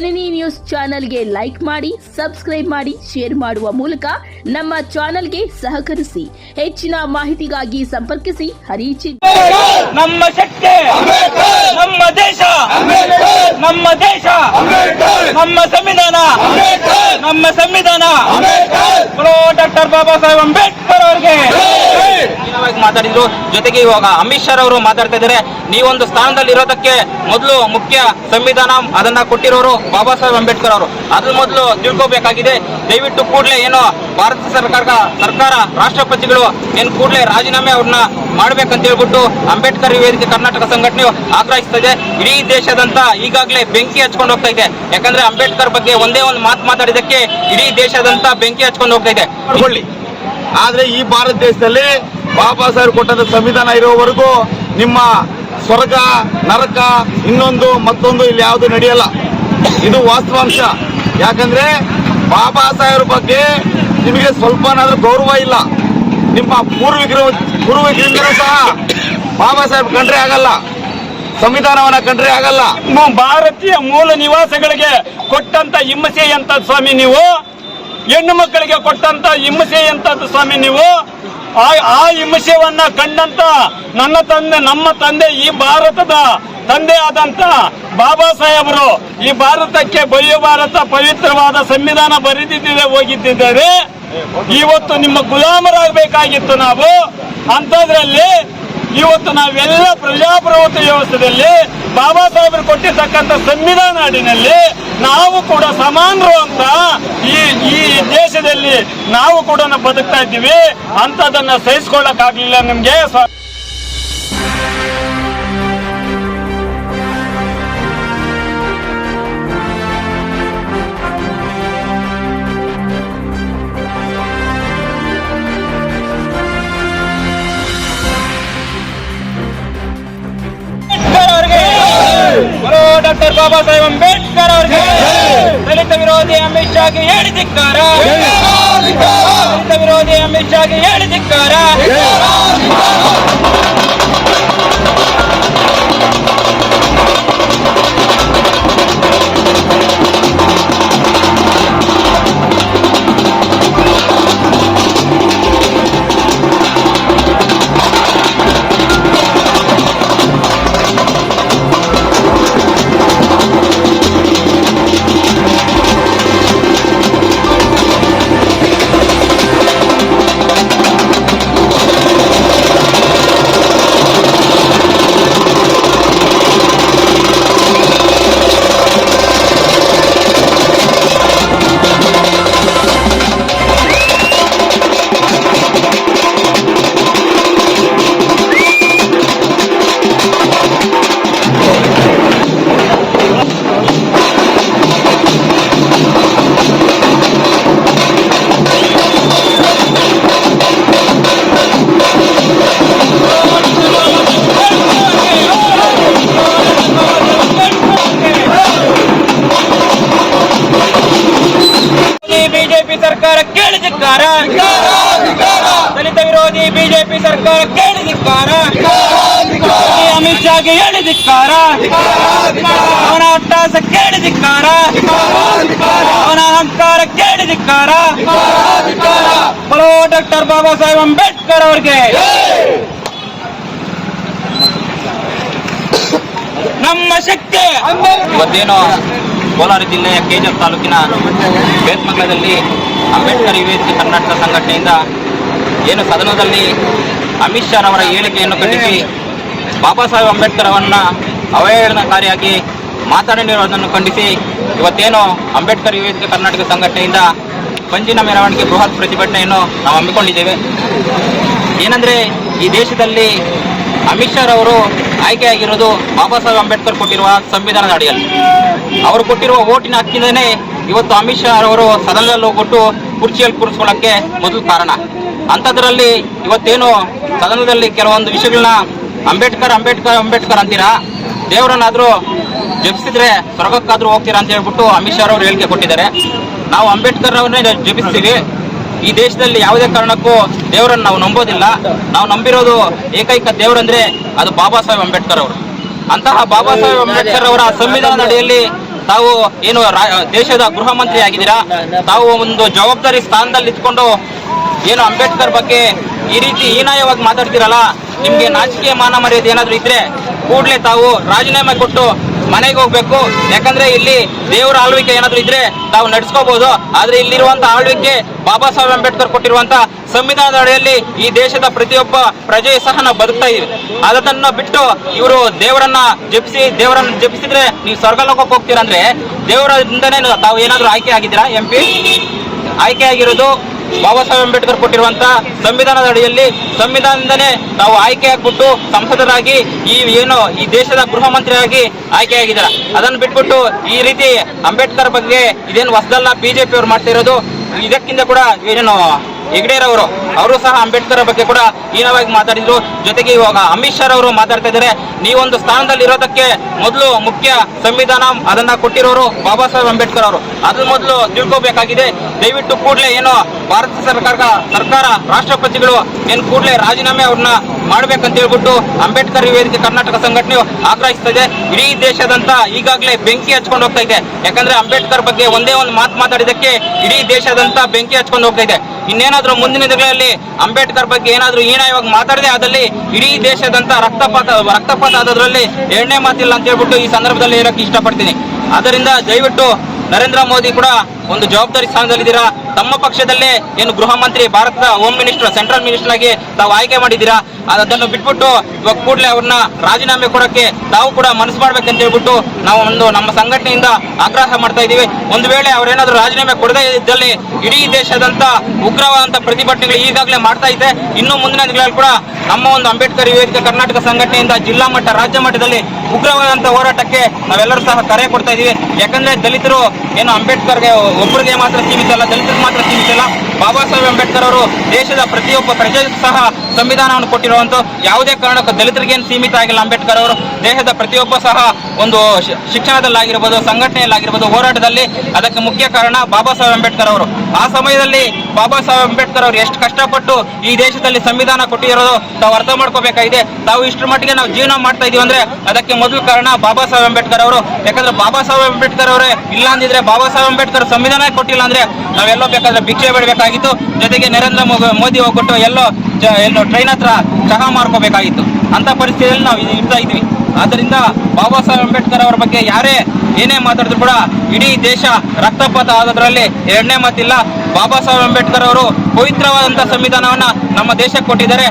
ಜನನಿ news ಚಾನೆಲ್ಗೆ like ಮಾಡಿ subscribe ಮಾಡಿ ಶೇರ್ ಮಾಡುವ ಮೂಲಕ ನಮ್ಮ ಚಾನೆಲ್ಗೆ ಸಹಕರಿಸಿ. ಹೆಚ್ಚಿನ ಮಾಹಿತಿಗಾಗಿ ಸಂಪರ್ಕಿಸಿ. ಹರಿಚಿ ನಮ್ಮ ಶಕ್ತಿ ನಮ್ಮ ದೇಶ ನಮ್ಮ ದೇಶ ನಮ್ಮ ಸಂವಿಧಾನ ನಮ್ಮ ಸಂವಿಧಾನ. ಬರೋ ಡಾಕ್ಟರ್ ಬಾಬಾ ಸಾಹೇಬ್ ಅಂಬೇಡ್ಕರ್ ಅವರಿಗೆ. ಮಾತಾಡಿದ್ರು. ಜೊತೆಗೆ ಇವಾಗ ಅಮಿತ್ ಶಾ ಅವರು ಮಾತಾಡ್ತಾ ಇದ್ದಾರೆ. ನೀವೊಂದು ಸ್ಥಾನದಲ್ಲಿ ಇರೋದಕ್ಕೆ ಮೊದಲು ಮುಖ್ಯ ಸಂವಿಧಾನ ಅದನ್ನ ಕೊಟ್ಟಿರೋರು ಬಾಬಾ ಸಾಹೇಬ್ ಅಂಬೇಡ್ಕರ್ ಅವರು. ಅದ್ರ ಮೊದಲು ತಿಳ್ಕೋಬೇಕಾಗಿದೆ, ದಯವಿಟ್ಟು ಕೂಡಲೇ ಏನು ಭಾರತ ಸರ್ಕಾರ ಸರ್ಕಾರ, ರಾಷ್ಟ್ರಪತಿಗಳು ಏನು ಕೂಡಲೇ ರಾಜೀನಾಮೆ ಅವ್ರನ್ನ ಮಾಡ್ಬೇಕಂತ ಹೇಳ್ಬಿಟ್ಟು ಅಂಬೇಡ್ಕರ್ ವೇದಿಕೆ ಕರ್ನಾಟಕ ಸಂಘಟನೆಯು ಆಗ್ರಹಿಸ್ತದೆ. ಇಡೀ ದೇಶದಂತ ಈಗಾಗಲೇ ಬೆಂಕಿ ಹಚ್ಕೊಂಡು ಹೋಗ್ತಾ ಇದೆ. ಯಾಕಂದ್ರೆ ಅಂಬೇಡ್ಕರ್ ಬಗ್ಗೆ ಒಂದೇ ಒಂದು ಮಾತು ಮಾತಾಡಿದಕ್ಕೆ ಇಡೀ ದೇಶದಂತ ಬೆಂಕಿ ಹಚ್ಕೊಂಡು ಹೋಗ್ತಾ ಇದೆ. ಆದ್ರೆ ಈ ಭಾರತ ದೇಶದಲ್ಲಿ ಬಾಬಾ ಸಾಹೇಬ್ ಕೊಟ್ಟಂತ ಸಂವಿಧಾನ ಇರೋವರೆಗೂ ನಿಮ್ಮ ಸ್ವರ್ಗ, ನರಕ ಇನ್ನೊಂದು ಮತ್ತೊಂದು ಇಲ್ಲಿ ಯಾವುದು ನಡೆಯಲ್ಲ. ಇದು ವಾಸ್ತವಾಂಶ. ಯಾಕಂದ್ರೆ ಬಾಬಾ ಸಾಹೇಬ್ರ ಬಗ್ಗೆ ನಿಮಗೆ ಸ್ವಲ್ಪನಾದ್ರೂ ಗೌರವ ಇಲ್ಲ. ನಿಮ್ಮ ಪೂರ್ವಿಕರು ಪೂರ್ವಿಕರಿಂದಲೂ ಸಹ ಬಾಬಾ ಸಾಹೇಬ್ ಕಂಡ್ರೆ ಆಗಲ್ಲ. ಸಂವಿಧಾನವನ್ನ ಕಂಡ್ರೆ ಆಗಲ್ಲ. ಭಾರತೀಯ ಮೂಲ ನಿವಾಸಗಳಿಗೆ ಕೊಟ್ಟಂತ ಹಿಂಸೆ ಅಂತ ಸ್ವಾಮಿ ನೀವು? ಹೆಣ್ಣು ಮಕ್ಕಳಿಗೆ ಕೊಟ್ಟಂತ ಹಿಂಸೆ ಎಂತದ್ದು ಸ್ವಾಮಿ ನೀವು? ಆ ಹಿಮ್ಮಸೆಯನ್ನ ಕಂಡಂತ ನನ್ನ ತಂದೆ, ನಮ್ಮ ತಂದೆ ಈ ಭಾರತದ ತಂದೆ ಆದಂತ ಬಾಬಾ ಸಾಹೇಬರು ಈ ಭಾರತಕ್ಕೆ ಭವ್ಯ ಭಾರತ ಪವಿತ್ರವಾದ ಸಂವಿಧಾನ ಬರೆದಿದ್ದರೆ ಹೋಗಿದ್ದಿದ್ದಾರೆ. ಇವತ್ತು ನಿಮ್ಮ ಗುಲಾಮರಾಗಬೇಕಾಗಿತ್ತು ನಾವು. ಅಂಥದ್ರಲ್ಲಿ ಇವತ್ತು ನಾವೆಲ್ಲ ಪ್ರಜಾಪ್ರಭುತ್ವ ವ್ಯವಸ್ಥೆಯಲ್ಲಿ ಬಾಬಾ ಸಾಹೇಬರು ಕೊಟ್ಟಿರ್ತಕ್ಕಂಥ ಸಂವಿಧಾನ ನಾಡಿನಲ್ಲಿ ನಾವು ಕೂಡ ಸಮಾನರು ಅಂತ ಈ ಈ ದೇಶದಲ್ಲಿ ನಾವು ಕೂಡ ಬದುಕ್ತಾ ಇದ್ದೀವಿ. ಅಂತದನ್ನ ಸಹಿಸ್ಕೊಳ್ಳಕ್ಕಾಗ್ಲಿಲ್ಲ ನಿಮ್ಗೆ. ಡಾಕ್ಟರ್ ಬಾಬಾ ಸಾಹೇಬ್ ಅಂಬೇಡ್ಕರ್ ಅವರಿಗೆ ದಲಿತ ವಿರೋಧಿ ಅಮಿತ್ ಶಾಗೆ ಹೇಳಿದಿಕ್ಕಾರ ದಲಿತ ವಿರೋಧಿ ಅಮಿತ್ ಶಾಗೆ ಹೇಳಿದಿಕ್ಕಾರ ಬಿಜೆಪಿ ಬಿಜೆಪಿ ಕೇಳಿ ಧಿಕ್ಕಾರ. ಅಮಿತ್ ಶಾಗೆ ಹೇಳಿದಿಕ್ಕಾರ ಅವನ ಅಟ್ಟಾಸ ಕೇಳಿದಿಕ್ಕಾರ ಅವನ ಅಹಂಕಾರ ಕೇಳಿದಿಕ್ಕಾರ ಬಲೋ ಡಾಕ್ಟರ್ ಬಾಬಾ ಸಾಹೇಬ್ ಅಂಬೇಡ್ಕರ್ ಅವ್ರಿಗೆ. ನಮ್ಮ ಶಕ್ತಿ. ಇವತ್ತೇನು ಕೋಲಾರ ಜಿಲ್ಲೆಯ ಕೆಜಿಎಫ್ ತಾಲೂಕಿನ ಬೇತ್ಮಂಗಲದಲ್ಲಿ ಅಂಬೇಡ್ಕರ್ ಯುವ ಕರ್ನಾಟಕ ಸಂಘಟನೆಯಿಂದ ಏನು ಸದನದಲ್ಲಿ ಅಮಿತ್ ಶಾ ಅವರ ಹೇಳಿಕೆಯನ್ನು ಖಂಡಿಸಿ. ಬಾಬಾ ಸಾಹೇಬ್ ಅಂಬೇಡ್ಕರ್ ಅವರನ್ನ ಅವಹೇಳನಕಾರಿಯಾಗಿ ಮಾತಾಡಿರುವುದನ್ನು ಖಂಡಿಸಿ. ಇವತ್ತೇನು ಅಂಬೇಡ್ಕರ್ ಯುವಕ ಕರ್ನಾಟಕ ಸಂಘಟನೆಯಿಂದ ಪಂಜಿನ ಮೆರವಣಿಗೆ ಬೃಹತ್ ಪ್ರತಿಭಟನೆಯನ್ನು ನಾವು ಹಮ್ಮಿಕೊಂಡಿದ್ದೇವೆ. ಏನಂದ್ರೆ ಈ ದೇಶದಲ್ಲಿ ಅಮಿತ್ ಶಾ ಅವರು ಆಯ್ಕೆಯಾಗಿರೋದು ಬಾಬಾ ಸಾಹೇಬ್ ಅಂಬೇಡ್ಕರ್ ಕೊಟ್ಟಿರುವ ಸಂವಿಧಾನದ ಅಡಿಯಲ್ಲಿ. ಅವರು ಕೊಟ್ಟಿರುವ ಓಟಿನ ಹಕ್ಕಿಂದನೇ ಇವತ್ತು ಅಮಿತ್ ಶಾ ಅವರು ಸದನದಲ್ಲಿ ಹೋಗ್ಬಿಟ್ಟು ಕುರ್ಚಿಯಲ್ಲಿ ಕೂರಿಸ್ಕೊಳ್ಳೋಕ್ಕೆ ಮೊದಲು ಕಾರಣ. ಅಂಥದ್ರಲ್ಲಿ ಇವತ್ತೇನು ಸದನದಲ್ಲಿ ಕೆಲವೊಂದು ವಿಷಯಗಳನ್ನ ಅಂಬೇಡ್ಕರ್ ಅಂಬೇಡ್ಕರ್ ಅಂಬೇಡ್ಕರ್ ಅಂತೀರಾ? ದೇವರನ್ನಾದ್ರೂ ಜಪಿಸಿದ್ರೆ ಸ್ವರ್ಗಕ್ಕಾದ್ರೂ ಹೋಗ್ತೀರಾ ಅಂತ ಹೇಳ್ಬಿಟ್ಟು ಅಮಿತ್ ಶಾ ಅವರು ಹೇಳಿಕೆ ಕೊಟ್ಟಿದ್ದಾರೆ. ನಾವು ಅಂಬೇಡ್ಕರ್ ಅವರನ್ನೇ ಜಪಿಸ್ತೀವಿ. ಈ ದೇಶದಲ್ಲಿ ಯಾವುದೇ ಕಾರಣಕ್ಕೂ ದೇವರನ್ನು ನಾವು ನಂಬೋದಿಲ್ಲ. ನಾವು ನಂಬಿರೋದು ಏಕೈಕ ದೇವರಂದ್ರೆ ಅದು ಬಾಬಾ ಸಾಹೇಬ್ ಅಂಬೇಡ್ಕರ್ ಅವರು. ಅಂತಹ ಬಾಬಾ ಸಾಹೇಬ್ ಅಂಬೇಡ್ಕರ್ ಅವರ ಸಂವಿಧಾನದ ಅಡಿಯಲ್ಲಿ ತಾವು ಏನು ದೇಶದ ಗೃಹ ಮಂತ್ರಿ ಆಗಿದ್ದೀರಾ ತಾವು ಒಂದು ಜವಾಬ್ದಾರಿ ಸ್ಥಾನದಲ್ಲಿ ಇದ್ಕೊಂಡು ಏನು ಅಂಬೇಡ್ಕರ್ ಬಗ್ಗೆ ಈ ರೀತಿ ಹೀನಾಯವಾಗಿ ಮಾತಾಡ್ತೀರಲ್ಲ? ನಿಮ್ಗೆ ನಾಚಿಕೆ ಮಾನ ಮರ್ಯಾದೆ ಏನಾದ್ರು ಇದ್ರೆ ಕೂಡಲೇ ತಾವು ರಾಜೀನಾಮೆ ಕೊಟ್ಟು ಮನೆಗೆ ಹೋಗ್ಬೇಕು. ಯಾಕಂದ್ರೆ ಇಲ್ಲಿ ದೇವರ ಆಳ್ವಿಕೆ ಏನಾದ್ರು ಇದ್ರೆ ತಾವು ನಡ್ಸ್ಕೋಬಹುದು ಆದ್ರೆ ಇಲ್ಲಿರುವಂತ ಆಳ್ವಿಕೆ ಬಾಬಾ ಸಾಹೇಬ್ ಅಂಬೇಡ್ಕರ್ ಕೊಟ್ಟಿರುವಂತ ಸಂವಿಧಾನದ ಅಡಿಯಲ್ಲಿ ಈ ದೇಶದ ಪ್ರತಿಯೊಬ್ಬ ಪ್ರಜೆ ಸಹ ನಾವು ಬದುಕ್ತಾ ಇದ್ದೀವಿ. ಅದನ್ನ ಬಿಟ್ಟು ಇವರು ದೇವರನ್ನ ಜಪಿಸಿ, ದೇವರನ್ನ ಜಪಿಸಿದ್ರೆ ನೀವು ಸ್ವರ್ಗಕ್ಕೆ ಹೋಗ್ತೀರಾ ಅಂದ್ರೆ ದೇವರಿಂದನೇ ತಾವು ಏನಾದರೂ ಆಯ್ಕೆ ಆಗಿದ್ದೀರಾ, ಎಂ ಪಿ? ಆಯ್ಕೆ ಆಗಿರೋದು ಬಾಬಾ ಸಾಹೇಬ್ ಅಂಬೇಡ್ಕರ್ ಕೊಟ್ಟಿರುವಂತ ಸಂವಿಧಾನದ ಅಡಿಯಲ್ಲಿ. ಸಂವಿಧಾನದಿಂದನೇ ತಾವು ಆಯ್ಕೆ ಆಗ್ಬಿಟ್ಟು ಸಂಸದರಾಗಿ ಈ ಏನು ಈ ದೇಶದ ಗೃಹ ಮಂತ್ರಿಯಾಗಿ ಆಯ್ಕೆ ಆಗಿದ್ದಾರೆ. ಅದನ್ನು ಬಿಟ್ಬಿಟ್ಟು ಈ ರೀತಿ ಅಂಬೇಡ್ಕರ್ ಬಗ್ಗೆ ಇದೇನು ಹೊಸದಲ್ಲ ಬಿಜೆಪಿ ಅವ್ರು ಮಾಡ್ತಾ ಇರೋದು, ಇದಕ್ಕಿಂತ ಕೂಡ ಏನು ಹೆಗ್ಡೇರವರು ಅವರು ಸಹ ಅಂಬೇಡ್ಕರ್ ಬಗ್ಗೆ ಕೂಡ ಹೀನವಾಗಿ ಮಾತಾಡಿದ್ರು. ಜೊತೆಗೆ ಇವಾಗ ಅಮಿತ್ ಶಾ ಅವರು ಮಾತಾಡ್ತಾ ಇದ್ದಾರೆ. ನೀವೊಂದು ಸ್ಥಾನದಲ್ಲಿ ಇರೋದಕ್ಕೆ ಮೊದಲು ಮುಖ್ಯ ಸಂವಿಧಾನ ಅದನ್ನ ಕೊಟ್ಟಿರೋರು ಬಾಬಾ ಸಾಹೇಬ್ ಅಂಬೇಡ್ಕರ್ ಅವರು. ಅದ್ರ ಮೊದಲು ತಿಳ್ಕೋಬೇಕಾಗಿದೆ. ದಯವಿಟ್ಟು ಕೂಡಲೇ ಏನು ಭಾರತ ಸರ್ಕಾರ ಸರ್ಕಾರ, ರಾಷ್ಟ್ರಪತಿಗಳು ಏನು ಕೂಡಲೇ ರಾಜೀನಾಮೆ ಅವ್ರನ್ನ ಮಾಡ್ಬೇಕಂತ ಹೇಳ್ಬಿಟ್ಟು ಅಂಬೇಡ್ಕರ್ ವೇದಿಕೆ ಕರ್ನಾಟಕ ಸಂಘಟನೆ ಆಗ್ರಹಿಸ್ತದೆ ಇಡೀ ದೇಶದಂತ ಈಗಾಗಲೇ ಬೆಂಕಿ ಹಚ್ಕೊಂಡು ಹೋಗ್ತಾ ಇದೆ. ಯಾಕಂದ್ರೆ ಅಂಬೇಡ್ಕರ್ ಬಗ್ಗೆ ಒಂದೇ ಒಂದು ಮಾತು ಮಾತಾಡಿದಕ್ಕೆ ಇಡೀ ದೇಶದಂತ ಬೆಂಕಿ ಹಚ್ಕೊಂಡು ಹೋಗ್ತಾ ಇದೆ. ಇನ್ನೇನಾದ್ರೂ ಮುಂದಿನ ದಿನಗಳಲ್ಲಿ ಅಂಬೇಡ್ಕರ್ ಬಗ್ಗೆ ಏನಾದ್ರೂ ಹೀನಾಯವಾಗಿ ಮಾತಾಡದೆ ಆದಲ್ಲಿ ಇಡೀ ದೇಶದಂತ ರಕ್ತಪಾತ ರಕ್ತಪಾತ ಆದದ್ರಲ್ಲಿ ಎರಡನೇ ಮಾತಿಲ್ಲ ಅಂತ ಹೇಳ್ಬಿಟ್ಟು ಈ ಸಂದರ್ಭದಲ್ಲಿ ಹೇಳಕ್ ಇಷ್ಟಪಡ್ತೀನಿ. ಆದ್ದರಿಂದ ದಯವಿಟ್ಟು ನರೇಂದ್ರ ಮೋದಿ ಕೂಡ ಒಂದು ಜವಾಬ್ದಾರಿ ಸ್ಥಾನದಲ್ಲಿದ್ದೀರಾ? ತಮ್ಮ ಪಕ್ಷದಲ್ಲೇ ಏನು ಗೃಹ ಮಂತ್ರಿ, ಭಾರತದ ಹೋಮ್ ಮಿನಿಸ್ಟರ್ ಸೆಂಟ್ರಲ್ ಮಿನಿಸ್ಟರ್ ಆಗಿ ತಾವು ಆಯ್ಕೆ ಮಾಡಿದ್ದೀರಾ? ಅದನ್ನು ಬಿಟ್ಬಿಟ್ಟು ಇವಾಗ ಕೂಡಲೇ ಅವ್ರನ್ನ ರಾಜೀನಾಮೆ ಕೊಡಕ್ಕೆ ತಾವು ಕೂಡ ಮನಸ್ಸು ಮಾಡ್ಬೇಕಂತ ಹೇಳ್ಬಿಟ್ಟು ನಾವು ಒಂದು ನಮ್ಮ ಸಂಘಟನೆಯಿಂದ ಆಗ್ರಹ ಮಾಡ್ತಾ ಇದ್ದೀವಿ. ಒಂದು ವೇಳೆ ಅವರೇನಾದ್ರೂ ರಾಜೀನಾಮೆ ಕೊಡದೇ ಇದ್ದಲ್ಲಿ ಇಡೀ ದೇಶದಂತ ಉಗ್ರವಾದಂತ ಪ್ರತಿಭಟನೆಗಳು ಈಗಾಗಲೇ ಮಾಡ್ತಾ ಇದೆ. ಇನ್ನು ಮುಂದಿನ ದಿನಗಳಲ್ಲಿ ಕೂಡ ನಮ್ಮ ಒಂದು ಅಂಬೇಡ್ಕರ್ ವೇದಿಕೆ ಕರ್ನಾಟಕ ಸಂಘಟನೆಯಿಂದ ಜಿಲ್ಲಾ ಮಟ್ಟ, ರಾಜ್ಯ ಮಟ್ಟದಲ್ಲಿ ಉಗ್ರವಾದಂತ ಹೋರಾಟಕ್ಕೆ ನಾವೆಲ್ಲರೂ ಸಹ ಕರೆ ಕೊಡ್ತಾ ಇದೀವಿ ಯಾಕಂದ್ರೆ ದಲಿತರು ಏನು ಅಂಬೇಡ್ಕರ್ಗೆ ಒಬ್ಬರಿಗೆ ಮಾತ್ರ ಸೀಮಿತ ಅಲ್ಲ, ದಲಿತರಿಗೆ ಮಾತ್ರ ಸೀಮಿತ ಅಲ್ಲ. ಬಾಬಾ ಸಾಹೇಬ್ ಅಂಬೇಡ್ಕರ್ ಅವರು ದೇಶದ ಪ್ರತಿಯೊಬ್ಬ ಪ್ರಜೆ ಸಹ ಸಂವಿಧಾನವನ್ನು ಕೊಟ್ಟಿರುವಂತ ಯಾವುದೇ ಕಾರಣಕ್ಕೂ ದಲಿತರಿಗೇನು ಸೀಮಿತ ಆಗಿಲ್ಲ ಅಂಬೇಡ್ಕರ್ ಅವರು. ದೇಶದ ಪ್ರತಿಯೊಬ್ಬ ಸಹ ಒಂದು ಶಿಕ್ಷಣದಲ್ಲಾಗಿರ್ಬೋದು, ಸಂಘಟನೆಯಲ್ಲಾಗಿರ್ಬೋದು, ಹೋರಾಟದಲ್ಲಿ ಅದಕ್ಕೆ ಮುಖ್ಯ ಕಾರಣ ಬಾಬಾ ಸಾಹೇಬ್ ಅಂಬೇಡ್ಕರ್ ಅವರು. ಆ ಸಮಯದಲ್ಲಿ ಬಾಬಾ ಸಾಹೇಬ್ ಅಂಬೇಡ್ಕರ್ ಅವರು ಎಷ್ಟು ಕಷ್ಟಪಟ್ಟು ಈ ದೇಶದಲ್ಲಿ ಸಂವಿಧಾನ ಕೊಟ್ಟಿರೋದು ತಾವು ಅರ್ಥ ಮಾಡ್ಕೋಬೇಕಾಗಿದೆ. ತಾವು ಇಷ್ಟರ ಮಟ್ಟಿಗೆ ನಾವು ಜೀವನ ಮಾಡ್ತಾ ಇದೀವಿ ಅಂದ್ರೆ ಅದಕ್ಕೆ ಮೊದಲು ಕಾರಣ ಬಾಬಾ ಸಾಹೇಬ್ ಅಂಬೇಡ್ಕರ್ ಅವರು. ಯಾಕಂದ್ರೆ ಬಾಬಾ ಸಾಹೇಬ್ ಅಂಬೇಡ್ಕರ್ ಅವರೇ ಇಲ್ಲ ಅಂದಿದ್ರೆ ಬಾಬಾ ಸಾಹೇಬ್ ಅಂಬೇಡ್ಕರ್ ಸಂವಿಧಾನ ಕೊಟ್ಟಿಲ್ಲ ಅಂದ್ರೆ ನಾವೆಲ್ಲೋ ಬೇಕಾದ್ರೆ ಭಿಕ್ಷೆ ಬಿಡಬೇಕಾಗಿತ್ತು. ಜೊತೆಗೆ ನರೇಂದ್ರ ಮೋದಿ ಹೋಗ್ಬಿಟ್ಟು ಎಲ್ಲೋ ಎಲ್ಲೋ ಟ್ರೈನ್ ಹತ್ರ ಚಹಾ ಮಾಡ್ಕೋಬೇಕಾಗಿತ್ತು ಅಂತ ಪರಿಸ್ಥಿತಿಯಲ್ಲಿ ನಾವು ಇರ್ತಾ ಇದ್ವಿ. ಆದ್ದರಿಂದ ಬಾಬಾ ಸಾಹೇಬ್ ಅಂಬೇಡ್ಕರ್ ಅವರ ಬಗ್ಗೆ ಯಾರೇ ಏನೇ ಮಾತಾಡಿದ್ರು ಕೂಡ ಇಡೀ ದೇಶ ರಕ್ತಪಾತ ಆದದ್ರಲ್ಲಿ ಎರಡನೇ ಮಾತಿಲ್ಲ. ಬಾಬಾ ಸಾಹೇಬ್ ಅಂಬೇಡ್ಕರ್ ಅವರು ಪವಿತ್ರವಾದಂತಹ ಸಂವಿಧಾನವನ್ನ ನಮ್ಮ ದೇಶಕ್ಕೆ ಕೊಟ್ಟಿದ್ದಾರೆ.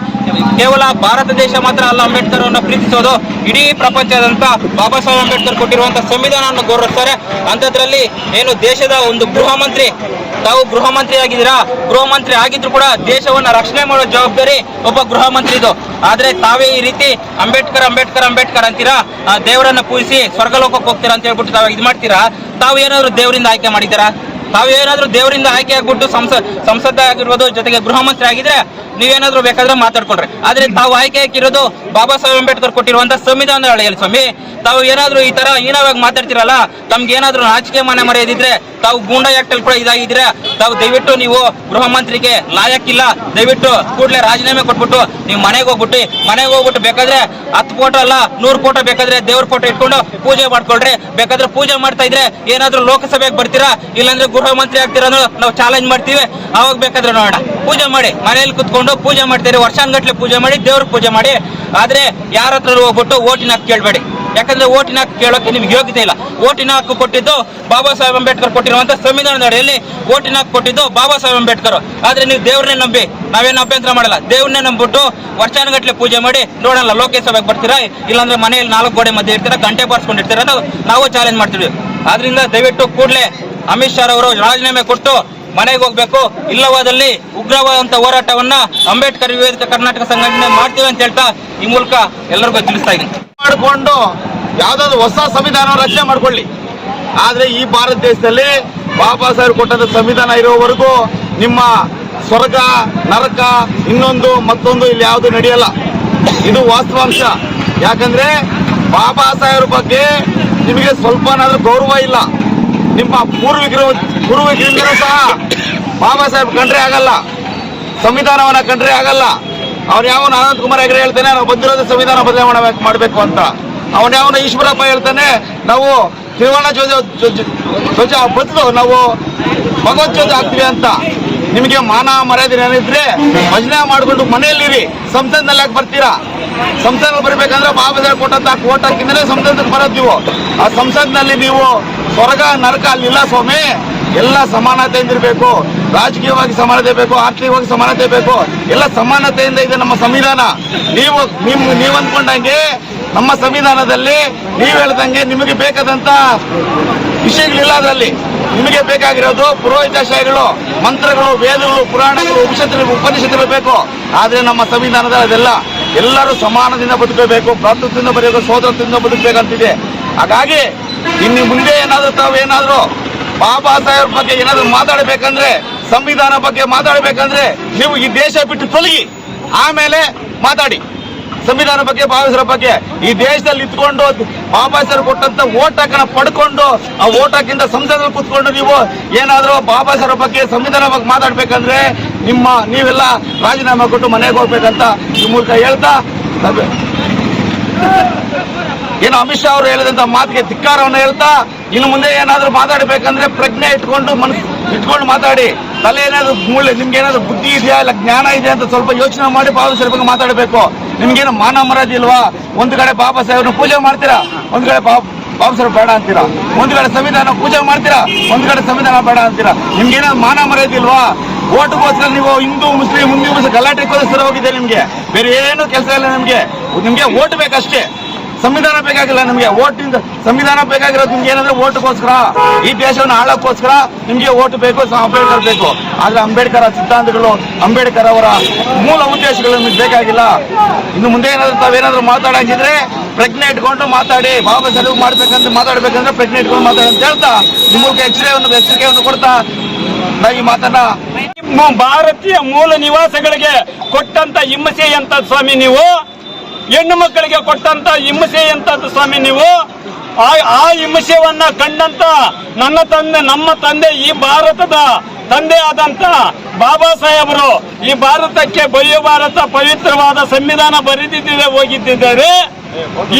ಕೇವಲ ಭಾರತ ದೇಶ ಮಾತ್ರ ಅಲ್ಲ ಅಂಬೇಡ್ಕರ್ ಅವರನ್ನ ಪ್ರೀತಿಸೋದು, ಇಡೀ ಪ್ರಪಂಚದಂತ ಬಾಬಾ ಸಾಹೇಬ್ ಅಂಬೇಡ್ಕರ್ ಕೊಟ್ಟಿರುವಂತಹ ಸಂವಿಧಾನವನ್ನು ಗೌರವಿಸ್ತಾರೆ. ಅಂತದ್ರಲ್ಲಿ ಏನು ದೇಶದ ಒಂದು ಗೃಹ ಮಂತ್ರಿ, ತಾವು ಗೃಹ ಮಂತ್ರಿ ಆಗಿದ್ದೀರಾ? ಗೃಹ ಮಂತ್ರಿ ಆಗಿದ್ರು ಕೂಡ ದೇಶವನ್ನ ರಕ್ಷಣೆ ಮಾಡೋ ಜವಾಬ್ದಾರಿ ಒಬ್ಬ ಗೃಹ ಮಂತ್ರಿದು. ಆದ್ರೆ ತಾವೇ ಈ ರೀತಿ ಅಂಬೇಡ್ಕರ್ ಅಂಬೇಡ್ಕರ್ ಅಂಬೇಡ್ಕರ್ ಅಂತೀರಾ? ಆ ದೇವರನ್ನ ಪೂಜಿಸಿ ಸ್ವರ್ಗಲೋಕಕ್ಕೆ ಹೋಗ್ತೀರಾ ಅಂತ ಹೇಳ್ಬಿಟ್ಟು ತಾವು ಇದು ಮಾಡ್ತೀರಾ? ತಾವು ಏನಾದ್ರು ದೇವರಿಂದ ಆಯ್ಕೆ ಮಾಡಿದ್ದೀರಾ? ತಾವೇನಾದ್ರೂ ದೇವರಿಂದ ಆಯ್ಕೆ ಆಗ್ಬಿಟ್ಟು ಸಂಸ, ಸಂಸದ ಆಗಿರ್ಬೋದು ಜೊತೆಗೆ ಗೃಹ ಮಂತ್ರಿ ಆಗಿದ್ರೆ ನೀವೇನಾದ್ರೂ ಬೇಕಾದ್ರೆ ಮಾತಾಡ್ಕೊಡ್ರಿ ಆದ್ರೆ ತಾವು ಆಯ್ಕೆ ಹಾಕಿರೋದು ಬಾಬಾ ಸಾಹೇಬ್ ಅಂಬೇಡ್ಕರ್ ಕೊಟ್ಟಿರುವಂತ ಸಂವಿಧಾನದ ಅಳೆಯಲ್ಲಿ ಸ್ವಾಮಿ. ತಾವು ಏನಾದ್ರೂ ಈ ತರ ಹೀನವಾಗಿ ಮಾತಾಡ್ತಿರಲ್ಲ, ತಮ್ಗೆ ಏನಾದ್ರೂ ರಾಜಕೀಯ ಮನೆ ಮರೆಯದಿದ್ರೆ, ತಾವು ಗೂಂಡಾ ಆಕ್ಟಲ್ ಕೂಡ ಇದಾಗಿದ್ರೆ, ತಾವು ದಯವಿಟ್ಟು ನೀವು ಗೃಹ ಮಂತ್ರಿಗೆ ಲಾಯಕ್ಕಿಲ್ಲ ದಯವಿಟ್ಟು ಕೂಡಲೇ ರಾಜೀನಾಮೆ ಕೊಟ್ಬಿಟ್ಟು ನೀವು ಮನೆಗೆ ಹೋಗ್ಬಿಟ್ಟು ಮನೆಗೆ ಹೋಗ್ಬಿಟ್ಟು ಬೇಕಾದ್ರೆ ಹತ್ತು ಫೋಟೋ ಅಲ್ಲ, ನೂರು ಫೋಟೋ ಬೇಕಾದ್ರೆ ದೇವ್ರ ಫೋಟೋ ಇಟ್ಕೊಂಡು ಪೂಜೆ ಮಾಡ್ಕೊಳ್ರಿ. ಬೇಕಾದ್ರೆ ಪೂಜೆ ಮಾಡ್ತಾ ಇದ್ರೆ ಏನಾದ್ರೂ ಲೋಕಸಭೆಗೆ ಬರ್ತೀರಾ, ಇಲ್ಲಾಂದ್ರೆ ಗೃಹ ಮಂತ್ರಿ ಆಗ್ತೀರಾ ನಾವು ಚಾಲೆಂಜ್ ಮಾಡ್ತೀವಿ. ಅವಾಗ ಬೇಕಾದ್ರೆ ನೋಡೋಣ. ಪೂಜೆ ಮಾಡಿ. ಮನೆಯಲ್ಲಿ ಕುತ್ಕೊಂಡು ಪೂಜೆ ಮಾಡ್ತೀರಿ. ವರ್ಷಾನ್ಗಟ್ಲೆ ಪೂಜೆ ಮಾಡಿ ದೇವ್ರ ಪೂಜೆ ಮಾಡಿ. ಆದ್ರೆ ಯಾರ ಹತ್ರ ಹೋಗ್ಬಿಟ್ಟು ಓಟಿನ ಹಾಕಿ ಕೇಳಬೇಡಿ. ಯಾಕಂದ್ರೆ ಓಟಿನ ಹಾಕಿ ಕೇಳೋಕೆ ನಿಮ್ಗೆ ಯೋಗ್ಯತೆ ಇಲ್ಲ. ಓಟಿನ ಹಾಕು ಕೊಟ್ಟಿದ್ದು ಬಾಬಾ ಸಾಹೇಬ್ ಅಂಬೇಡ್ಕರ್ ಕೊಟ್ಟಿರುವಂತ ಸಂವಿಧಾನದ ಅಡಿಯಲ್ಲಿ ಓಟಿನ ಹಾಕಿ ಕೊಟ್ಟಿದ್ದು ಬಾಬಾ ಸಾಹೇಬ್ ಅಂಬೇಡ್ಕರ್. ಆದ್ರೆ ನೀವು ದೇವ್ರನ್ನೇ ನಂಬಿ, ನಾವೇನು ಅಭ್ಯಂತರ ಮಾಡಲ್ಲ. ದೇವ್ರನ್ನೇ ನಂಬಿಟ್ಟು ವರ್ಷಾನುಗಟ್ಲೆ ಪೂಜೆ ಮಾಡಿ ನೋಡಲ್ಲ ಲೋಕಸಭೆಗೆ ಬರ್ತೀರಾ? ಇಲ್ಲಾಂದ್ರೆ ಮನೆಯಲ್ಲಿ ನಾಲ್ಕು ಗೋಡೆ ಮಧ್ಯೆ ಇರ್ತೀರಾ? ಗಂಟೆ ಬಾರಿಸ್ಕೊಂಡಿರ್ತೀರಾ ಅನ್ನೋದು ನಾವು ಚಾಲೆಂಜ್ ಮಾಡ್ತೀವಿ. ಆದ್ರಿಂದ ದಯವಿಟ್ಟು ಕೂಡಲೇ ಅಮಿತ್ ಶಾ ಅವರು ರಾಜೀನಾಮೆ ಕೊಟ್ಟು ಮನೆಗೆ ಹೋಗ್ಬೇಕು. ಇಲ್ಲವಾದಲ್ಲಿ ಉಗ್ರವಾದಂತ ಹೋರಾಟವನ್ನ ಅಂಬೇಡ್ಕರ್ ವಿವೇದಿತ ಕರ್ನಾಟಕ ಸಂಘಟನೆ ಮಾಡ್ತೀವಿ ಅಂತ ಹೇಳ್ತಾ ಈ ಮೂಲಕ ಎಲ್ಲರಿಗೂ ತಿಳಿಸ್ತಾ ಇದ್ದೀನಿ. ಮಾಡಿಕೊಂಡು ಯಾವ್ದಾದ್ರು ಹೊಸ ಸಂವಿಧಾನ ರಚನೆ ಮಾಡ್ಕೊಳ್ಳಿ. ಆದ್ರೆ ಈ ಭಾರತ ದೇಶದಲ್ಲಿ ಬಾಬಾ ಸಾಹೇಬ್ ಕೊಟ್ಟಂತ ಸಂವಿಧಾನ ಇರೋವರೆಗೂ ನಿಮ್ಮ ಸ್ವರ್ಗ, ನರಕ ಇನ್ನೊಂದು ಮತ್ತೊಂದು ಇಲ್ಲಿ ಯಾವುದು ನಡೆಯಲ್ಲ. ಇದು ವಾಸ್ತವಾಂಶ. ಯಾಕಂದ್ರೆ ಬಾಬಾ ಸಾಹೇಬ್ರ ಬಗ್ಗೆ ನಿಮಗೆ ಸ್ವಲ್ಪನಾದ್ರೂ ಗೌರವ ಇಲ್ಲ. ನಿಮ್ಮ ಪೂರ್ವಿಕರು ಪೂರ್ವಿಕರಿಂದಲೂ ಸಹ ಬಾಬಾ ಸಾಹೇಬ್ ಕಂಡ್ರೆ ಆಗಲ್ಲ. ಸಂವಿಧಾನವನ್ನ ಕಂಡ್ರೆ ಆಗಲ್ಲ. ಅವ್ರು ಯಾವನು ಅನಂತ್ ಕುಮಾರ್ ಹೆಗಡೆ ಹೇಳ್ತಾನೆ, ನಾವು ಬಂದಿರೋದು ಸಂವಿಧಾನ ಬದಲಾವಣೆ ಮಾಡಬೇಕು ಅಂತ. ಅವನ್ಯಾವನ ಈಶ್ವರಪ್ಪ ಹೇಳ್ತಾನೆ, ನಾವು ತ್ರಿವರ್ಣ ಧ್ವಜ- ಧ್ವಜ ಬದಲು ನಾವು ಭಗವತ್ ಧ್ವಜ ಹಾಕ್ತೀವಿ ಅಂತ. ನಿಮಗೆ ಮಾನ ಮರ್ಯಾದೆ ಏನಿದ್ರೆ ಭಜನೆ ಮಾಡ್ಕೊಂಡು ಮನೆಯಲ್ಲಿರಿ. ಸಂಸತ್ನಲ್ಲಿ ಯಾಕೆ ಬರ್ತೀರಾ? ಸಂಸತ್ನಲ್ಲಿ ಬರಬೇಕಂದ್ರೆ ಬಾಬಾ ಕೊಟ್ಟಂತ ಕೋಟ್ ಹಾಕಿದ್ರೆ ಸಂಸತ್ಗೆ ಬರೋದು ನೀವು. ಆ ಸಂಸತ್ನಲ್ಲಿ ನೀವು ಸ್ವರ್ಗ, ನರಕ ಅಲ್ಲಿಲ್ಲ ಸ್ವಾಮಿ. ಎಲ್ಲ ಸಮಾನತೆಯಿಂದ ಇರಬೇಕು. ರಾಜಕೀಯವಾಗಿ ಸಮಾನತೆ ಬೇಕು, ಆರ್ಥಿಕವಾಗಿ ಸಮಾನತೆ ಬೇಕು. ಎಲ್ಲ ಸಮಾನತೆಯಿಂದ ಇದೆ ನಮ್ಮ ಸಂವಿಧಾನ. ನೀವು, ನಿಮ್, ನೀವು ಅಂದ್ಕೊಂಡಂಗೆ ನಮ್ಮ ಸಂವಿಧಾನದಲ್ಲಿ ನೀವು ಹೇಳ್ದಂಗೆ ನಿಮಗೆ ಬೇಕಾದಂತ ವಿಷಯಗಳಿಲ್ಲ ಅದರಲ್ಲಿ. ನಿಮಗೆ ಬೇಕಾಗಿರೋದು ಪುರೋಹಿತಾಶಯಗಳು ಮಂತ್ರಗಳು, ವೇದಗಳು, ಪುರಾಣಗಳು ಉಪಶತ್ರು ಉಪನಿಷತ್ರು ಬೇಕು. ಆದರೆ ನಮ್ಮ ಸಂವಿಧಾನದ ಅದೆಲ್ಲ ಎಲ್ಲರೂ ಸಮಾನದಿಂದ ಬದುಕಬೇಕು, ಭ್ರಾತೃತ್ವದಿಂದ ಬರೆಯಬೇಕು ಸೋದರತ್ವದಿಂದ ಬದುಕಬೇಕಂತಿದೆ. ಹಾಗಾಗಿ ಇನ್ನು ಮುಂದೆ ಏನಾದರೂ ತಾವೇನಾದರೂ ಬಾಬಾ ಸಾಹೇಬ್ ಬಗ್ಗೆ ಏನಾದರೂ ಮಾತಾಡಬೇಕಂದ್ರೆ, ಸಂವಿಧಾನ ಬಗ್ಗೆ ಮಾತಾಡಬೇಕಂದ್ರೆ ನೀವು ಈ ದೇಶ ಬಿಟ್ಟು ತೊಲಗಿ, ಆಮೇಲೆ ಮಾತಾಡಿ. ಸಂವಿಧಾನ ಬಗ್ಗೆ ಭಾವಿಸರ ಬಗ್ಗೆ ಈ ದೇಶದಲ್ಲಿ ಇದ್ಕೊಂಡು ಬಾಬಾ ಕೊಟ್ಟಂತ ಓಟ್ ಹಾಕನ ಪಡ್ಕೊಂಡು ಆ ಓಟ್ ಹಾಕಿಂದ ಸಂಸದಲ್ಲಿ ಕೂತ್ಕೊಂಡು ನೀವು ಏನಾದರೂ ಬಾಬಾ ಸಾಹೇಬ್ ಬಗ್ಗೆ ಸಂವಿಧಾನ ಬಗ್ಗೆ ಮಾತಾಡ್ಬೇಕಂದ್ರೆ ನಿಮ್ಮ ನೀವೆಲ್ಲ ರಾಜೀನಾಮೆ ಕೊಟ್ಟು ಮನೆಗೆ ಹೋಗ್ಬೇಕಂತ ಈ ಮೂಲಕ ಹೇಳ್ತಾ ಏನು ಅಮಿತ್ ಶಾ ಅವರು ಹೇಳಿದಂತ ಮಾತಿಗೆ ಧಿಕ್ಕಾರವನ್ನು ಹೇಳ್ತಾ ಇನ್ನು ಮುಂದೆ ಏನಾದರೂ ಮಾತಾಡಬೇಕಂದ್ರೆ ಪ್ರಜ್ಞೆ ಇಟ್ಕೊಂಡು ಮನಸ್ಸು ಇಟ್ಕೊಂಡು ಮಾತಾಡಿ. ತಲೆ ಏನಾದ್ರು ಮೂಳೆ ನಿಮ್ಗೆ ಏನಾದ್ರು ಬುದ್ಧಿ ಇದೆಯಾ ಇಲ್ಲ ಜ್ಞಾನ ಇದೆಯಾ ಅಂತ ಸ್ವಲ್ಪ ಯೋಚನೆ ಮಾಡಿ ಸಾಹೇಬ್ ಬಗ್ಗೆ ಮಾತಾಡಬೇಕು. ನಿಮ್ಗೇನು ಮಾನ ಮರ್ಯಾದೆ ಇಲ್ವಾ? ಒಂದು ಕಡೆ ಬಾಬಾ ಸಾಹೇಬ್ನ ಪೂಜೆ ಮಾಡ್ತೀರಾ? ಒಂದು ಕಡೆ ಬಾಬಾ ಸಾಹೇಬ್ ಬೇಡ ಅಂತೀರಾ? ಒಂದು ಕಡೆ ಸಂವಿಧಾನ ಪೂಜೆ ಮಾಡ್ತೀರಾ? ಒಂದು ಕಡೆ ಸಂವಿಧಾನ ಬೇಡ ಅಂತೀರಾ? ನಿಮ್ಗೇನಾದ್ರು ಮಾನ ಮರ್ಯಾದೆ ಇಲ್ವಾ? ಓಟ್ಗೋಸ್ಕರ ನೀವು ಹಿಂದೂ, ಮುಸ್ಲಿಂ ಹಿಂದೂ, ಮುಸ್ಲಿಂ ಗಲಾಟೆಗೋಸ್ಕರ ಹೋಗಿದೆ ನಿಮ್ಗೆ? ಬೇರೆ ಏನು ಕೆಲಸ ಇಲ್ಲ ನಿಮ್ಗೆ. ನಿಮ್ಗೆ ಓಟ್ ಬೇಕಷ್ಟೇ. ಸಂವಿಧಾನ ಬೇಕಾಗಿಲ್ಲ ನಿಮಗೆ. ಓಟಿಂದ ಸಂವಿಧಾನ ಬೇಕಾಗಿರೋದು ನಿಮ್ಗೆ ಏನಂದ್ರೆ ಓಟ್ಗೋಸ್ಕರ ಈ ದೇಶವನ್ನು ಆಳಕ್ಕೋಸ್ಕರ ನಿಮ್ಗೆ ಓಟ್ ಬೇಕು ಅಂಬೇಡ್ಕರ್ ಬೇಕು. ಆದ್ರೆ ಅಂಬೇಡ್ಕರ್ ಸಿದ್ಧಾಂತಗಳು, ಅಂಬೇಡ್ಕರ್ ಅವರ ಮೂಲ ಉದ್ದೇಶಗಳು ನಿಮಗೆ ಬೇಕಾಗಿಲ್ಲ. ಇನ್ನು ಮುಂದೆ ಏನಾದ್ರು ತಾವೇನಾದ್ರು ಮಾತಾಡಂಗಿದ್ರೆ ಪ್ರಜ್ಞೆ ಇಟ್ಕೊಂಡು ಮಾತಾಡಿ. ಬಾಬಾ ಸಾಹೇಬ್ ಮಾಡ್ಬೇಕಂತ ಮಾತಾಡ್ಬೇಕಂದ್ರೆ ಪ್ರಜ್ಞೆ ಇಟ್ಕೊಂಡು ಮಾತಾಡಿ ಅಂತ ಹೇಳ್ತಾ ನಿಮಗೆ ಎಚ್ಚರಿಕೆಯನ್ನು ಎಚ್ಚರಿಕೆಯನ್ನು ಕೊಡ್ತಾ ನಾ ಈ ಮಾತನ್ನ ಭಾರತೀಯ ಮೂಲ ನಿವಾಸಗಳಿಗೆ ಕೊಟ್ಟಂತ ಹಿಮ್ಮಸೆ ಅಂತ ಸ್ವಾಮಿ ನೀವು ಹೆಣ್ಣು ಮಕ್ಕಳಿಗೆ ಕೊಟ್ಟಂತ ಹಿಂಸೆ ಎಂತದ್ದು ಸ್ವಾಮಿ ನೀವು? ಆ ಹಿಂಸೆಯನ್ನ ಕಂಡಂತ ನನ್ನ ತಂದೆ ನಮ್ಮ ತಂದೆ ಈ ಭಾರತದ ತಂದೆ ಆದಂತ ಬಾಬಾ ಸಾಹೇಬರು ಈ ಭಾರತಕ್ಕೆ ಬಯ್ಯ ಭಾರತ ಪವಿತ್ರವಾದ ಸಂವಿಧಾನ ಬರೆದಿದ್ದರೆ ಹೋಗಿದ್ದಿದ್ದಾರೆ.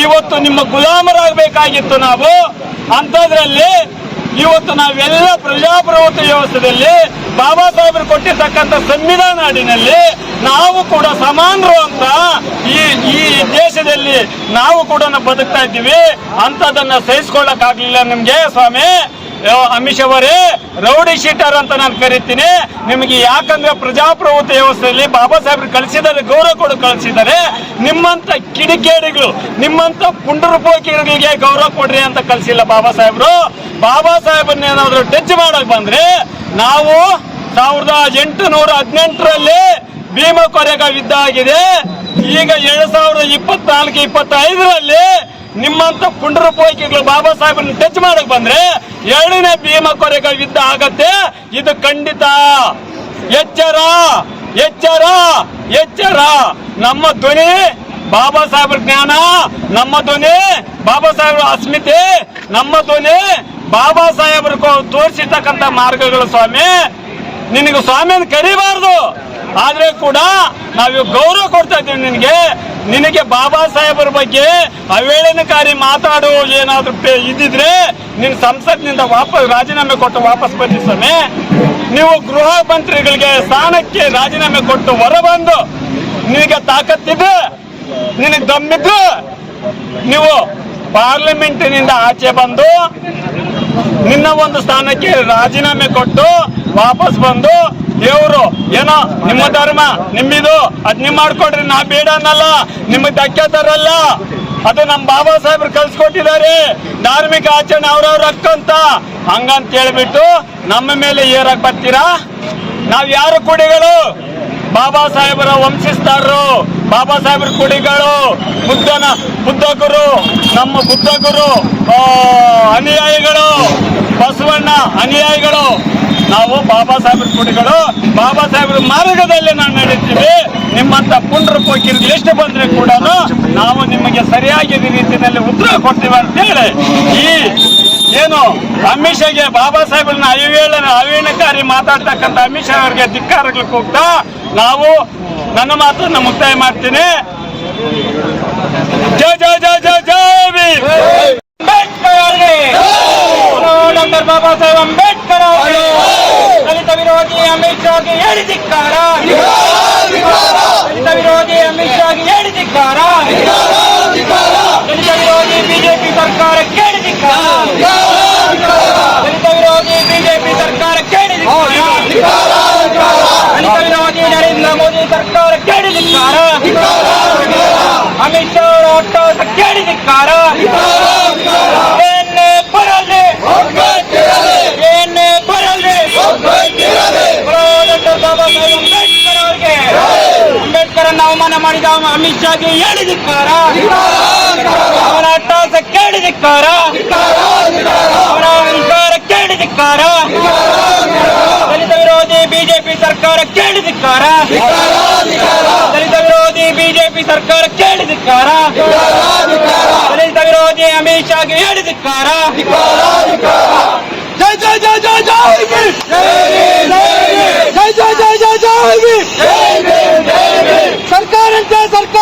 ಇವತ್ತು ನಿಮ್ಮ ಗುಲಾಮರಾಗಬೇಕಾಗಿತ್ತು ನಾವು. ಅಂಥದ್ರಲ್ಲಿ ಇವತ್ತು ನಾವೆಲ್ಲ ಪ್ರಜಾಪ್ರಭುತ್ವ ವ್ಯವಸ್ಥೆಯಲ್ಲಿ ಬಾಬಾ ಸಾಹೇಬರು ಕೊಟ್ಟಿರ್ತಕ್ಕಂಥ ಸಂವಿಧಾನಾಡಿನಲ್ಲಿ ನಾವು ಕೂಡ ಸಮಾನರು ಅಂತ ಈ ಈ ದೇಶದಲ್ಲಿ ನಾವು ಕೂಡ ಬದುಕ್ತಾ ಇದ್ದೀವಿ. ಅಂತದನ್ನ ಸಹಿಸ್ಕೊಳ್ಳಕ್ಕಾಗ್ಲಿಲ್ಲ ನಿಮ್ಗೆ ಸ್ವಾಮಿ. ಶಾ ಅವರೇ, ರೌಡಿ ಶೀಟರ್ ಅಂತ ನಾನು ಕರಿತೀನಿ. ನಿಮಗೆ ಯಾಕಂದ್ರೆ ಪ್ರಜಾಪ್ರಭುತ್ವ ವ್ಯವಸ್ಥೆಯಲ್ಲಿ ಬಾಬಾ ಸಾಹೇಬ್ರು ಕಳಿಸಿದ್ದಾರೆ ಗೌರವ ಕೊಡು ಕಳಿಸಿದ್ದಾರೆ. ನಿಮ್ಮಂತ ಕಿಡಿಕೇಡಿಗಳು ನಿಮ್ಮಂತ ಪುಂಡರಪೋಕಿಗಳಿಗೆ ಗೌರವ ಕೊಡ್ರಿ ಅಂತ ಕಳಿಸಿಲ್ಲ ಬಾಬಾ ಸಾಹೇಬ್ರು. ಬಾಬಾ ಸಾಹೇಬನ್ನ ಏನಾದ್ರು ಟಚ್ ಮಾಡಕ್ ಬಂದ್ರೆ ನಾವು ಸಾವಿರದ ಎಂಟು ನೂರ ಹದಿನೆಂಟರಲ್ಲಿ ಭೀಮ ಕೊರೆಗ ಯುದ್ಧ ಆಗಿದೆ. ಈಗ ಎರಡ್ ಸಾವಿರದ ಇಪ್ಪತ್ನಾಲ್ಕು, ಇಪ್ಪತ್ತೈದರಲ್ಲಿ ನಿಮ್ಮಂತ ಪುಂಡರ ಬಾಬಾ ಸಾಹೇಬ್ರನ್ನ ಟಚ್ ಮಾಡಕ್ ಬಂದ್ರೆ ಎರಡನೇ ಭೀಮ ಕೊರೆಗಳು ಯುದ್ಧ ಆಗತ್ತೆ. ಇದು ಖಂಡಿತ. ಎಚ್ಚರ ಎಚ್ಚರ ಎಚ್ಚರ. ನಮ್ಮ ಧ್ವನಿ ಬಾಬಾ ಸಾಹೇಬ್ರ ಜ್ಞಾನ, ನಮ್ಮ ಧ್ವನಿ ಬಾಬಾ ಸಾಹೇಬ್ರ ಅಸ್ಮಿತೆ, ನಮ್ಮ ಧ್ವನಿ ಬಾಬಾ ಸಾಹೇಬ್ರು ತೋರಿಸಿರ್ತಕ್ಕಂಥ ಮಾರ್ಗಗಳು ಸ್ವಾಮಿ. ನಿನಗೆ ಸ್ವಾಮಿಯನ್ನು ಕರಿಬಾರ್ದು. ಆದ್ರೆ ಕೂಡ ನಾವು ಗೌರವ ಕೊಡ್ತಾ ಇದ್ದೀವಿ ನಿನಗೆ. ನಿನಗೆ ಬಾಬಾ ಸಾಹೇಬರ ಬಗ್ಗೆ ಅವೇಳನಕಾರಿ ಮಾತಾಡು ಏನಾದ್ರು ಇದ್ದಿದ್ರೆ ನಿನ್ ಸಂಸತ್ನಿಂದ ವಾಪಸ್ ರಾಜೀನಾಮೆ ಕೊಟ್ಟು ವಾಪಸ್ ಬನ್ನಿ ಸ್ವಾಮಿ. ನೀವು ಗೃಹ ಮಂತ್ರಿಗಳಿಗೆ ಸ್ಥಾನಕ್ಕೆ ರಾಜೀನಾಮೆ ಕೊಟ್ಟು ಹೊರಬಂದು ನಿನಗೆ ತಾಕತ್ತಿದ್ದು ನಿನಗೆ ದಮ್ಮಿದ್ದು ನೀವು ಪಾರ್ಲಿಮೆಂಟಿನಿಂದ ಆಚೆ ಬಂದು ನಿನ್ನ ಒಂದು ಸ್ಥಾನಕ್ಕೆ ರಾಜೀನಾಮೆ ಕೊಟ್ಟು ವಾಪಸ್ ಬಂದು ದೇವರು, ಏನೋ ನಿಮ್ಮ ಧರ್ಮ, ನಿಮ್ಮಿದು, ಅದ್ ನಿಮ್ ಮಾಡ್ಕೊಡ್ರಿ, ನಾ ಬೇಡ ಅನ್ನಲ್ಲ, ನಿಮಗೆ ಧಕ್ಕೆ ತರಲ್ಲ ಅದು ನಮ್ಮ ಬಾಬಾ ಸಾಹೇಬ್ರು ಕಲ್ಸ್ಕೊಟ್ಟಿದ್ದಾರೆ. ಧಾರ್ಮಿಕ ಆಚರಣೆ ಅವ್ರವ್ರ ಹಕ್ಕಂತ ಹಂಗಂತ ಹೇಳ್ಬಿಟ್ಟು ನಮ್ಮ ಮೇಲೆ ಏರಕ್ ಬರ್ತೀರಾ? ನಾವ್ ಯಾರು ಕುಡಿಗಳು? ಬಾಬಾ ಸಾಹೇಬರ ವಂಶಿಸ್ತಾರರು ಬಾಬಾ ಸಾಹೇಬ್ರ ಕುಡಿಗಳು, ಬುದ್ಧನ ಬುದ್ಧ ಗುರು ನಮ್ಮ ಬುದ್ಧ ಗುರು ಅನುಯಾಯಿಗಳು, ಬಸವಣ್ಣ ಅನುಯಾಯಿಗಳು ನಾವು ಬಾಬಾ ಸಾಹೇಬ್ರ ಕುಡಿಗಳು ಬಾಬಾ ಸಾಹೇಬ್ರ ಮಾರ್ಗದಲ್ಲಿ ನಾವು ನಡೀತೀವಿ ನಿಮ್ಮಂತ ಪುಂಡ್ರ ಪೋಕಿರ್ದು ಎಷ್ಟು ಬಂದ್ರೆ ಕೂಡ ನಾವು ನಿಮಗೆ ಸರಿಯಾಗಿ ರೀತಿಯಲ್ಲಿ ಉತ್ತರ ಕೊಡ್ತೀವಿ ಅಂತೇಳಿ. ಈ ಏನು ಅಮಿತ್ ಬಾಬಾ ಸಾಹೇಬ್ರನ್ನ ಅವಿವೇಳನ ಅವೇಳನಕಾರಿ ಮಾತಾಡ್ತಕ್ಕಂಥ ಅಮಿತ್ ಅವರಿಗೆ ಧಿಕ್ಕಾರಗಳು ಹೋಗ್ತಾ ನಾವು ನನ್ನ ಮಾತನ್ನ ಮುಕ್ತಾಯ ಮಾಡ್ತೀನಿ. ಜೈ ಅಂಬೇಡ್ಕರ್ ಅವರಿಗೆ ಡಾಕ್ಟರ್ ಬಾಬಾ ಸಾಹೇಬ್ ಅಂಬೇಡ್ಕರ್ ಅವರಿಗೆ ದಲಿತ ವಿರೋಧಿ ಅಮಿತ್ ಶಾಗೆ ಹೇಳಿದಿಕ್ಕಾರ. ದಲಿತ ವಿರೋಧಿ ಅಮಿತ್ ಶಾಗೆ ಹೇಳಿದಿಕ್ಕಾರ. ದಲಿತ ವಿರೋಧಿ ಬಿಜೆಪಿ ಸರ್ಕಾರ ಕೇಳಿದಿಕ್ಕಾರ. ದಲಿತ ವಿರೋಧಿ ಬಿಜೆಪಿ ಸರ್ಕಾರ ಕೇಳಿದಿಕ್ಕಾರ. ದಲಿತ ವಿರೋಧಿ ನರೇಂದ್ರ ಮೋದಿ ಸರ್ಕಾರ ಕೇಳಿದಿಕ್ಕಾರ. ಅಮಿತ್ ಅವರ ಅಟ್ಟಹಾಸ ಕೇಳಿದಿಕ್ಕಾರ ಏನೇ ಬರಲಿ. ಏನೇ ಬರಲಿ. ಡಾಕ್ಟರ್ ಬಾಬಾ ಸಾಹೇಬ್ ಅಂಬೇಡ್ಕರ್ ಅಂಬೇಡ್ಕರ್ ಅವಮಾನ ಮಾಡಿದ ಅಮಿತ್ ಶಾಗೆ ಹೇಳಿದಿಕ್ಕಾರ ಅವನ ಅಟ್ಟಹಾಸ ಕೇಳಿದಿಕ್ಕಾರ ಅವನ ಅಹಂಕಾರ ದಲಿತ ವಿರೋಧಿ ಬಿಜೆಪಿ ಸರ್ಕಾರ ಕೇಳಿದಿಕ್ಕಾರ ದಲಿತ ವಿರೋಧಿ ಬಿಜೆಪಿ ಸರ್ಕಾರ ಕೇಳಿದಿಕ್ಕಾರ ದಲಿತ ವಿರೋಧಿ ಅಮಿತ್ ಶಾಗೆ ಹೇಳಿದಿಕ್ಕಾರ ಜೈ ಜೈ ಜೈ ಜೈ ಜೈ ಭೀಮ್! ಜೈ ಜೈ ಜೈ ಜೈ ಜೈ ಭೀಮ್! ಸರ್ಕಾರ ಅಂತ ಸರ್ಕಾರ